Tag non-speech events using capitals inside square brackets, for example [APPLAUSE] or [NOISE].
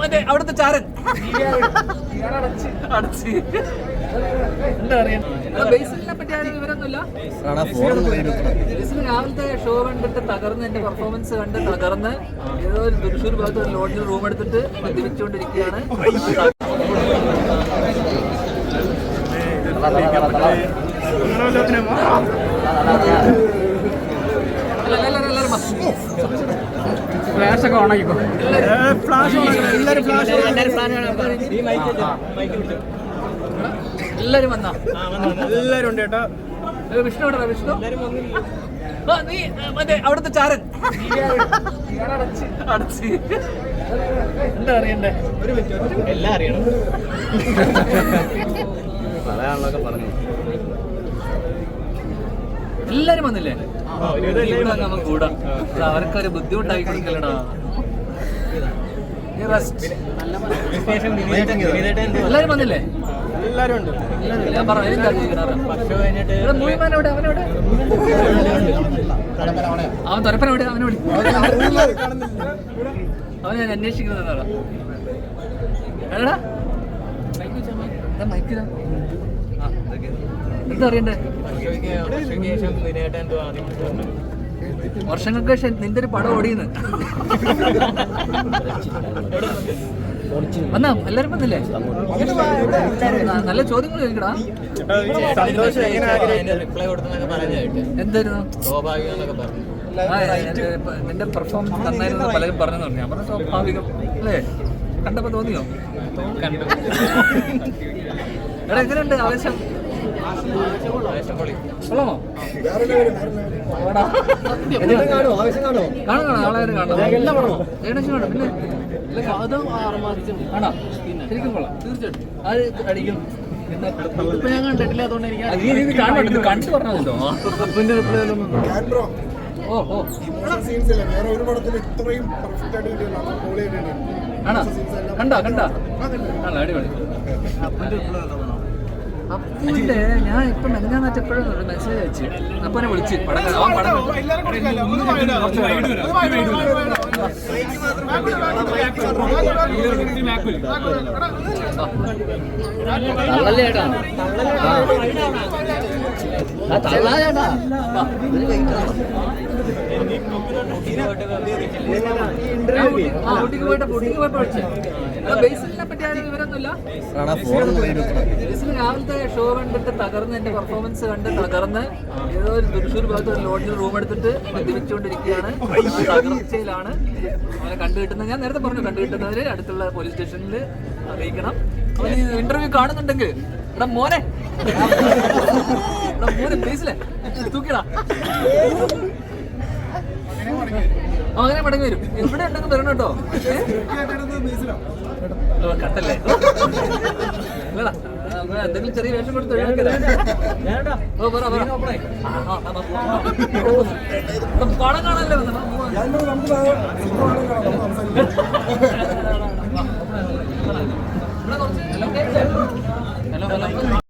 മറ്റേ അവിടുത്തെ ചാരൻ. അടച്ച്. എന്താ പറയാ? ബേസിലിനെ പറ്റി ആരും വിവരമൊന്നുമില്ല. ബേസിൽ രാവിലത്തെ ഷോ കണ്ടിട്ട് തകർന്ന് എന്റെ പെർഫോമൻസ് കണ്ട് തകർന്ന് ഏതോ ഒരു തൃശ്ശൂർ ഭാഗത്ത് ഒരു ലോഡ്ജിൽ റൂം എടുത്തിട്ട് മദ്യപിച്ചുകൊണ്ടിരിക്കുകയാണ് എല്ലാവരും ഫ്ലാഷ് ഒക്കെ ഓണാക്കിക്കോ. എല്ലാരും വന്നാ? എല്ലാരും ഉണ്ട് കേട്ടോ വിഷ്ണു എവിടെടാ, വിഷ്ണു? നീ മറ്റേ അവിടുത്തെ ചാരൻ. അടച്ച്. എന്താ അറിയണ്ടേ? എല്ലാം അറിയണം. [LAUGHS] എല്ലാരും വന്നില്ലേ? കൂടാ നമുക്ക് കൂടാം. അവർക്കൊരു ബുദ്ധിമുട്ടായി കൊടുക്കലടാ. എല്ലാരും വന്നില്ലേ? എല്ലാരും ഉണ്ട്. ഞാൻ പറഞ്ഞു അവൻ തൊരപ്പന എവിടെ അവനെ വിളി. അവൻ ഞാൻ അന്വേഷിക്കുന്നത് എടാ. മൈക്ക് ഇതാ. ആ, എന്താ അറിയണ്ടേ വർഷങ്ങൾക്ക് ശേഷം നിന്റെ ഒരു പടം ഓടിയെന്ന്. വന്നാ എല്ലാരും വന്നില്ലേ? നല്ല ചോദ്യങ്ങൾ ചോദിക്കടാ. എന്തായിരുന്നു? നിന്റെ പെർഫോമൻസ് നന്നായിരുന്നു പലരും പറഞ്ഞു. ഞാൻ പറഞ്ഞ സ്വാഭാവികം അല്ലേ? കണ്ടപ്പോ തോന്നിയോ? കണ്ടു. എടാ എങ്ങനെയുണ്ട്? ആവേശം? കൊള്ളാമോ. കാണും ഏകദേശം കാണും. പിന്നെ ഇല്ല, അത് ആണോ? ശരിക്കും കൊള്ളാം. തീർച്ചയായിട്ടും. അത് അടിക്കും? പിന്നെ ഇപ്പൊ ഞാൻ കണ്ടിട്ടില്ല അതുകൊണ്ട് എനിക്ക് ഓ ഓ. സീൻസ് ഇല്ല വേറെ ഒരു പടത്തിൽ ഇത്രയും പെർഫെക്റ്റ് ആയിട്ട് കണ്ടാ കണ്ടാ? അടിപൊളി. അപ്പൂന്റെ ഞാൻ ഇപ്പൊ മെനഞ്ഞാന്നാറ്റ് എപ്പോഴും ഒരു മെസ്സേജ് അയച്ചു? അപ്പനെ വിളിച്ച് പടം. അവൻ പടം ആ. രാവിലത്തെ ഷോ കണ്ടിട്ട് തകർന്ന് എന്റെ പെർഫോമൻസ് കണ്ട് തകർന്ന് ഏതോ ഒരു തൃശ്ശൂർ ഭാഗത്ത് ഒരു ലോഡ്ജിൽ റൂം എടുത്തിട്ട് മദ്യപിച്ചുകൊണ്ടിരിക്കുകയാണ് തകർച്ചയിലാണ്. അവനെ കണ്ടുകിട്ടുന്നത് ഞാൻ നേരത്തെ പറഞ്ഞു കണ്ടുകിട്ടുന്നവര് അടുത്തുള്ള പോലീസ് സ്റ്റേഷനിൽ അറിയിക്കണം. ഇന്റർവ്യൂ കാണുന്നുണ്ടെങ്കിൽ എടാ മോനെ. എടാ മോനെ പ്ലീസിലെ തൂക്കിടാ. അങ്ങനെ മടങ്ങി വരും. എവിടെ ഉണ്ടെങ്കിൽ വരണം കേട്ടോ. കട്ടല്ലേ? എന്തെങ്കിലും ചെറിയ വേഷം കൊടുത്ത്. ഓ, പറ, പറ. പടം കാണാനല്ലേ? [LAUGHS]